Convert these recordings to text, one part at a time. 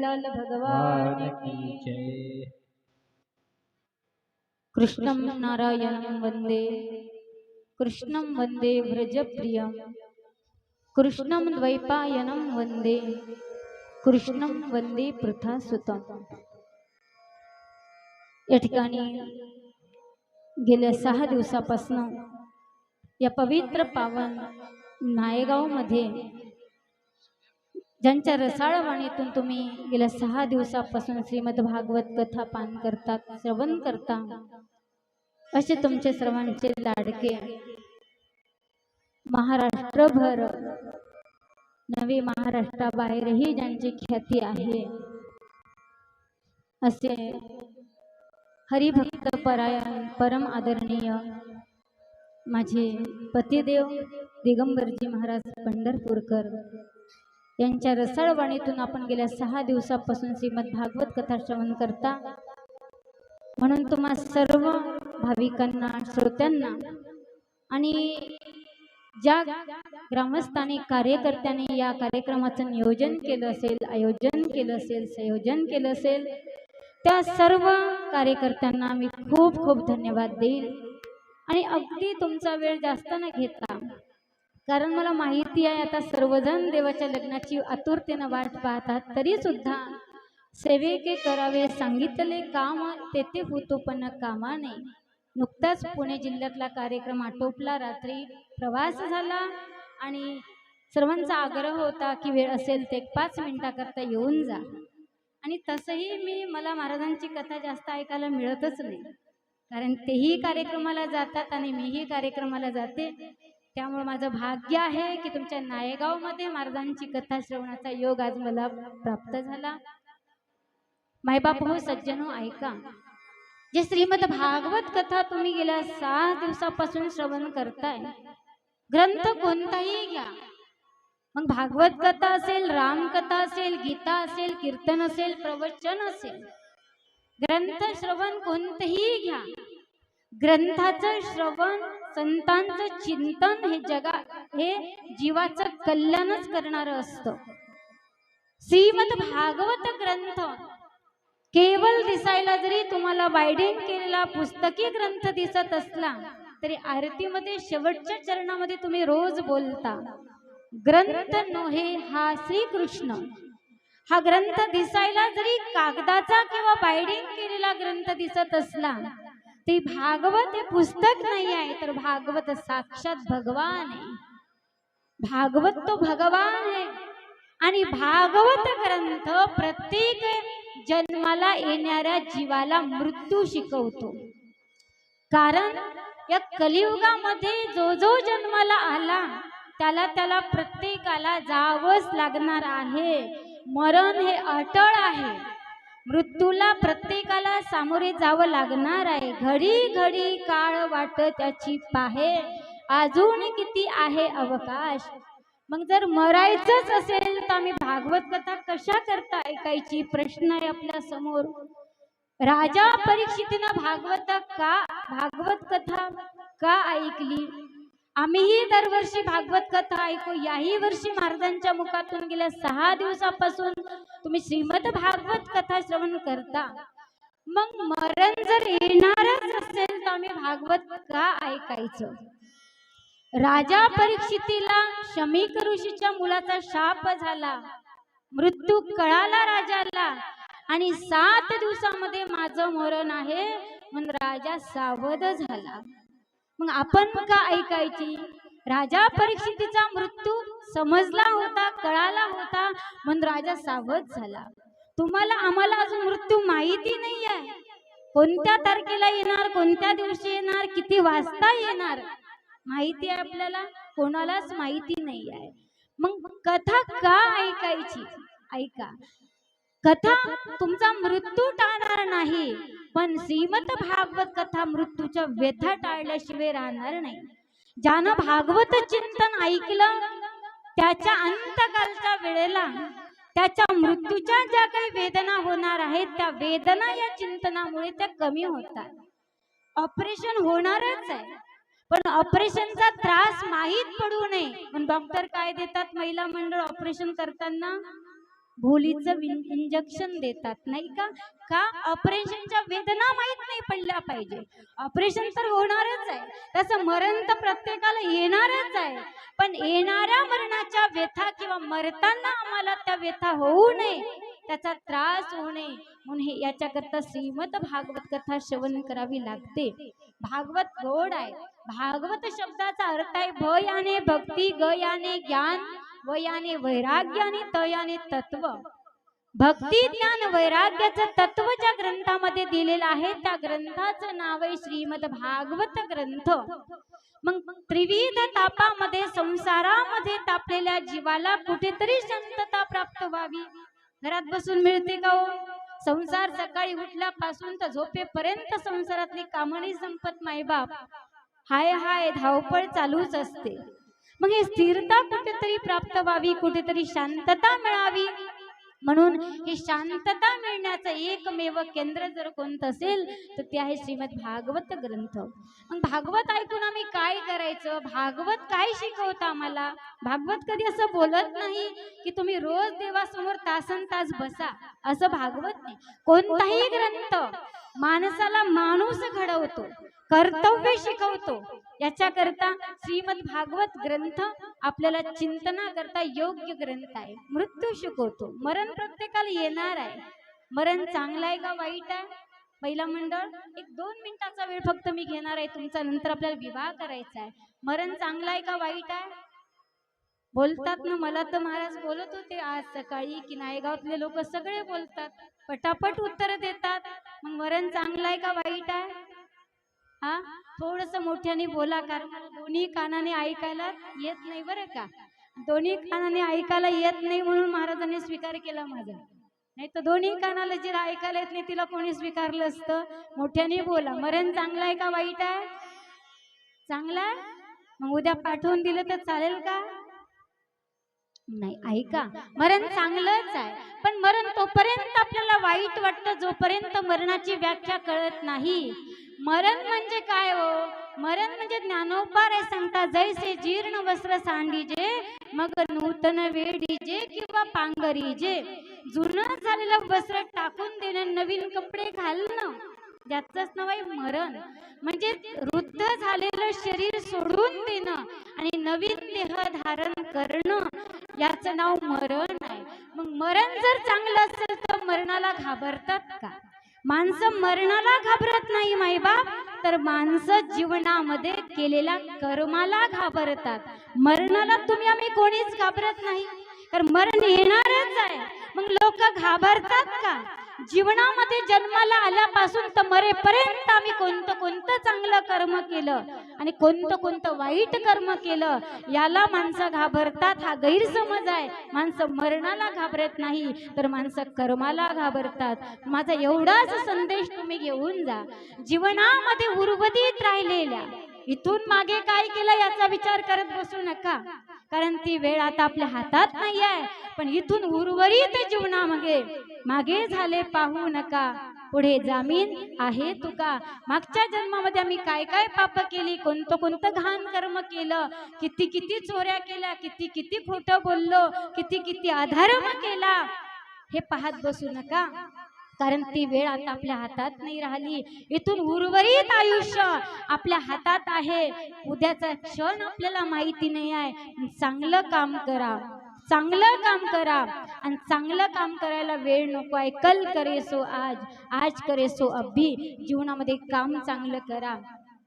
लाल भगवान भगवान की जय। कृष्णं नारायणं वन्दे। कृष्णं वन्दे व्रजप्रियं कृष्णं द्वैपायनं वन्दे। कृष्णं वन्दे पृथासुतं या ठिकाणी गेल्या सहा दिवसापासून या पवित्र पावन नायगावमध्ये ज्यांच्या रसाळवाणीतून तुम्ही गेल्या सहा दिवसापासून श्रीमद भागवत कथा पान करतात श्रवण करता असे तुमचे सर्वांचे लाडके महाराष्ट्रभर नवी महाराष्ट्राबाहेरही ज्यांची ख्याती आहे असे हरिभक्त परायण परम आदरणीय माझे पतिदेव दिगंबरजी महाराज पंढरपूरकर यांच्या रसाळवाणीतून आपण गेल्या सहा दिवसापासून श्रीमद भागवत कथा श्रवण करता. म्हणून तुम्हा सर्व भाविकांना श्रोत्यांना आणि ज्या ग्रामस्थांनी कार्यकर्त्यांनी या कार्यक्रमाचं नियोजन केलं असेल आयोजन केलं असेल संयोजन केलं असेल त्या सर्व कार्यकर्त्यांना मी खूप खूप धन्यवाद देईल आणि अगदी तुमचा वेळ जास्त न घेता कारण मला माहिती आहे आता सर्वजण देवाच्या लग्नाची आतुरतेनं वाट पाहतात तरी सुद्धा सेवेके करावे सांगितले काम तेथे होतो पण कामाने नुकताच पुणे जिल्ह्यातला कार्यक्रम आटोपला रात्री प्रवास झाला आणि सर्वांचा आग्रह होता की वेळ असेल ते पाच मिनिटाकरता येऊन जा. आणि तसंही मी मला महाराजांची कथा जास्त ऐकायला मिळतच नाही. कारण तेही कार्यक्रमाला जातात आणि मीही कार्यक्रमाला जाते. त्यामुळे माझं भाग्य आहे की तुमच्या नायगावमध्ये महाराजांची कथा श्रवणाचा योग आज मला प्राप्त झाला. मायबाप हो सज्जन हो ऐका. जे श्रीमद भागवत कथा तुम्ही गेल्या सहा दिवसापासून श्रवण करताय ग्रंथ कोणताही घ्या. मग भागवत कथा असेल रामकथा असेल गीता असेल कीर्तन असेल प्रवचन असेल. ग्रंथ श्रवण कोणतंही घ्या. ग्रंथाचं श्रवण संतांचं चिंतन हे जगा हे जीवाचं कल्याणच करणार असतं. श्रीमद भागवत ग्रंथ केवळ दिसायला जरी तुम्हाला बायडिंग केलेला पुस्तकी ग्रंथ दिसत असला तरी आरतीमध्ये शेवटच्या चरणामध्ये तुम्ही रोज बोलता ग्रंथ नोहे हा श्रीकृष्ण. हा ग्रंथ दिसायला जरी कागदाचा किंवा बायडिंग केलेला ग्रंथ दिसत असला ते भागवत हे पुस्तक नाही आहे तर भागवत साक्षात भगवान आहे. भागवत तो भगवान आहे. आणि भागवत ग्रंथ प्रत्येक जन्माला येणाऱ्या जीवाला मृत्यू शिकवतो. कारण या कलियुगामध्ये जो जो जन्माला आला त्याला त्याला प्रत्येकाला जावंच लागणार आहे. मरण हे अटळ आहे. मृत्यूला प्रत्येकाला सामोरे जावं लागणार आहे. घडी घडी काळ वाट त्याची पाहे. अजून किती आहे अवकाश? मग जर मरायचंच असेल तर आम्ही भागवत कथा कशा करता ऐकायची? प्रश्न आहे आपल्यासमोर. राजा परीक्षितीनं भागवत का भागवत कथा का ऐकली? आम्हीही दरवर्षी भागवत कथा ऐकू याही वर्षी महाराजांच्या मुखातून गेल्या सहा दिवसापासून तुम्ही श्रीमद भागवत कथा श्रवण करता. मग मरण जर येणारच असेल तर आम्ही भागवत का ऐकायचं? राजा परीक्षितीला शमीक ऋषीच्या मुलाचा शाप झाला. मृत्यू कळाला राजाला आणि सात दिवसामध्ये माझं मरण आहे म्हणून राजा सावध झाला. मग आपण का ऐकायची? राजा परीक्षितीचा मृत्यू समजला होता कळाला होता म्हणून राजा सावध झाला. तुम्हाला आम्हाला अजून मृत्यू माहिती नाही आहे कोणत्या तारखेला येणार कोणत्या दिवशी येणार किती वाजता येणार? माहिती आहे आपल्याला? कोणालाच माहिती नाही आहे मग कथा का ऐकायची? ऐका. कथा तुमचा मृत्यू टाळणार नाही. पण श्रीमत भागवत कथा मृत्यूच्या व्यथा टाळल्याशिवाय राहणार नाही. ज्यानं भागवत चिंतन ऐकलं त्याच्या अंतकालच्या वेळेला त्याच्या मृत्यूच्या ज्या काही वेदना होणार आहेत त्या वेदना या चिंतनामुळे त्या कमी होतात. ऑपरेशन होणारच आहे. पण ऑपरेशनचा त्रास माहीत पडू नये. पण डॉक्टर काय देतात महिला मंडळ ऑपरेशन करताना? भोलीचं इंजेक्शन देतात नाही का? का? ऑपरेशनच्या वेदना माहीत नाही पडल्या पाहिजे. ऑपरेशन तर होणारच आहे. त्याचं मरण तर प्रत्येकाला येणारच आहे. पण येणाऱ्या मरणाच्या व्यथा किंवा मरताना आम्हाला त्या व्यथा होऊ नये. त्याचा त्रास होऊ नये. म्हणून हे याच्याकरता श्रीमद भागवत कथा श्रवण करावी लागते. भागवत गोड आहे. भागवत शब्दाचा अर्थ आहे भ याने भक्ती ग याने ज्ञान. वयाने वैराग्याने तयाने तत्व. भक्ती ज्ञान वैराग्याचं तत्व ज्या ग्रंथामध्ये दिलेलं आहे त्या ग्रंथाचं नाव आहे श्रीमद भागवत ग्रंथ. मग त्रिविध तापामध्ये संसारामध्ये तापलेल्या जीवाला कुठेतरी शांतता प्राप्त व्हावी. घरात बसून मिळते का हो? संसार सकाळी उठल्यापासून तर झोपेपर्यंत संसारातली कामणी संपत मायबाप. हाय हाय धावपळ चालूच असते. मग हे स्थिरता कुठेतरी प्राप्त व्हावी कुठेतरी शांतता मिळावी. म्हणून ही शांतता मिळण्याचं एकमेव केंद्र जर कोणतं असेल तर ते आहे श्रीमद भागवत ग्रंथ. मग भागवत ऐकून आम्ही काय करायचं? भागवत काय शिकवतं आम्हाला? भागवत कधी असं बोलत नाही की तुम्ही रोज देवासमोर तासन तास बसा. असं भागवत नाही. कोणताही ग्रंथ माणसाला माणूस घडवतो. कर्तव्य शिकवतो. याच्याकरता श्रीमद भागवत ग्रंथ आपल्याला चिंतना करता योग्य ग्रंथ आहे. मृत्यू शिकवतो. मरण प्रत्येकाला येणार आहे. मरण चांगलं आहे का वाईट आहे? पहिला मंडळ एक दोन मिनिटाचा वेळ फक्त मी घेणार आहे. तुमचा नंतर आपल्याला विवाह करायचा आहे. मरण चांगलं आहे का वाईट आहे? बोलतात ना मला तर महाराज बोलत होते आज सकाळी की नायगावातले लोक सगळे बोलतात. पटापट उत्तर देतात. मग मरण चांगलं आहे का वाईट आहे? हा? थोडस मोठ्याने बोला कारण मला दोन्ही कानाने ऐकायला येत नाही बरं का? दोन्ही कानाने ऐकायला येत नाही म्हणून महाराजांनी स्वीकार केला माझा. नाही तर दोन्ही कानाला जे ऐकायला येत नाही तिला कोणी स्वीकारलं असतं? मोठ्याने बोला. मरण चांगला आहे का वाईट आहे? चांगला मग उद्या पाठवून दिलं तर चालेल का? नाही ऐका. मरण चांगलंच आहे. पण मरण तोपर्यंत आपल्याला वाईट वाटतं जोपर्यंत मरणाची व्याख्या कळत नाही. मरण म्हणजे काय हो? मरण म्हणजे ज्ञानोपार आहे सांगता जैसे जीर्ण वस्त्र सांडीजे मग नूतन वेडीजे किंवा पांगरीजे जुनं झालेलं वस्त्र टाकून देणं नवीन कपडे घालणं ज्याचंच नाव आहे मरण. म्हणजे वृद्ध झालेलं शरीर सोडून देणं आणि नवीन देह धारण करणं. याचं नाव मरण आहे. मग मरण जर चांगलं असेल तर मरणाला घाबरतात का? माणसं मरणाला घाबरत नाही माईबाप. तर माणसं जीवनामध्ये केलेल्या कर्माला घाबरतात. मरणाला तुम्ही आम्ही कोणीच घाबरत नाही. तर मरण येणारच आहे. मग लोक घाबरतात का? जीवनामध्ये जन्माला आल्यापासून तर मरेपर्यंत आम्ही कोणतं कोणतं चांगलं कर्म केलं आणि कोणतं कोणतं वाईट कर्म केलं याला माणसं घाबरतात हा गैरसमज आहे. माणसं मरणाला घाबरत नाही तर माणसं कर्माला घाबरतात. माझा एवढाच संदेश तुम्ही घेऊन जा. जीवनामध्ये उर्वरित राहिलेल्या इथून मागे काय केलं याचा विचार करत बसू नका. कारण ती वेळ आता आपल्या हातात नाही आहे पण इथून उर्वरित जीवनामागे. मागे झाले पाहू नका. पुढे जामीन आहे तुका. मागच्या जन्मामध्ये आम्ही काय काय पाप केली कोणतं कोणतं घाण कर्म केलं किती किती चोऱ्या केल्या किती किती खोटं बोललो किती किती अधर्म केला हे पाहत बसू नका. कारण ती वेळ आता आपल्या हातात नाही राहिली. इथून उर्वरित आयुष्य आपल्या हातात आहे. उद्याचा क्षण आपल्याला माहिती नाही आहे. चांगलं काम करा. चांगलं काम करा आणि चांगलं काम करायला वेळ नको. आहे कल करे सो आज आज करे सो अभि. जीवनामध्ये काम चांगलं करा.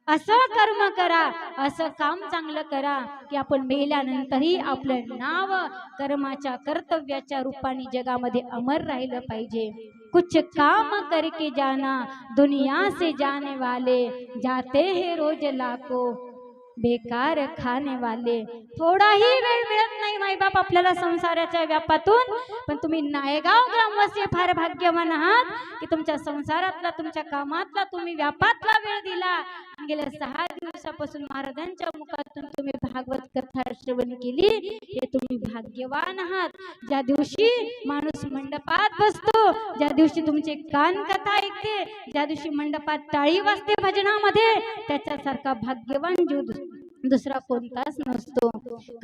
असं कर्म करा असं काम चांगलं करा की आपण मेल्यानंतरही आपलं नाव कर्माच्या कर्तव्याच्या रूपाने जगामध्ये अमर राहिलं पाहिजे. कुछ काम करके जाना दुनिया से जाने वाले. जाते हे रोज लाखो. बेकार खाने वाले थोडाही वेळ मिळत नाही माईबाप आपल्याला संसाराच्या व्यापातून. पण तुम्ही नायगाव ग्रामवासी फार भाग्यवान आहात की तुमच्या संसारातला तुमच्या कामातला तुम्ही व्यापातला वेळ दिला. गेल्या सहा दिवसापासून महाराजांच्या मुखातून तुम्ही भागवत कथा श्रवण केली हे तुम्ही भाग्यवान आहात. ज्या दिवशी माणूस मंडपात बसतो ज्या दिवशी तुमचे कान कथा ऐकते ज्या दिवशी मंडपात टाळी वाजते भजनामध्ये त्याच्यासारखा भाग्यवान जीव दुसरा कोणताच नसतो.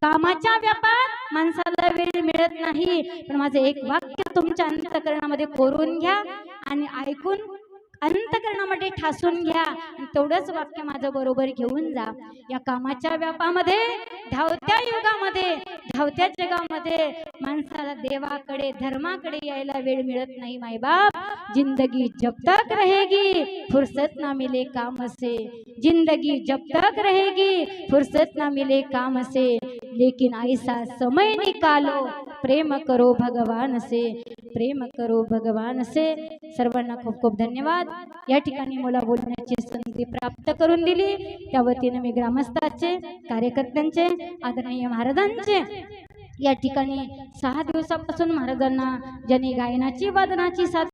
कामाच्या व्यापात माणसाला वेळ मिळत नाही. पण माझं एक वाक्य तुमच्या अंतकरणामध्ये कोरून घ्या आणि ऐकून अंतकरणामध्ये ठासून घ्या आणि तेवढंच वाक्य माझं बरोबर घेऊन जा. या कामाच्या व्यापामध्ये धावत्या युगामध्ये धावत्या जगामध्ये माणसाला देवाकडे धर्माकडे यायला वेळ मिळत नाही मायबाप. जिंदगी जब तक रहेगी फुर्सत ना मिले काम से. जिंदगी जब तक रहेगी फुर्सत ना मिले काम से. लेकिन ऐसा समय निकालो प्रेम करो भगवान से. प्रेम करो भगवान से. सर्वांना खूप खूप धन्यवाद. या ठिकाणी मला बोलण्याची संधी प्राप्त करून दिली. त्या वतीने मी ग्रामस्थाचे कार्यकर्त्यांचे आदरणीय महाराजांचे या ठिकाणी सहा दिवसापासून महाराजांना ज्यांनी गायनाची वादनाची साथ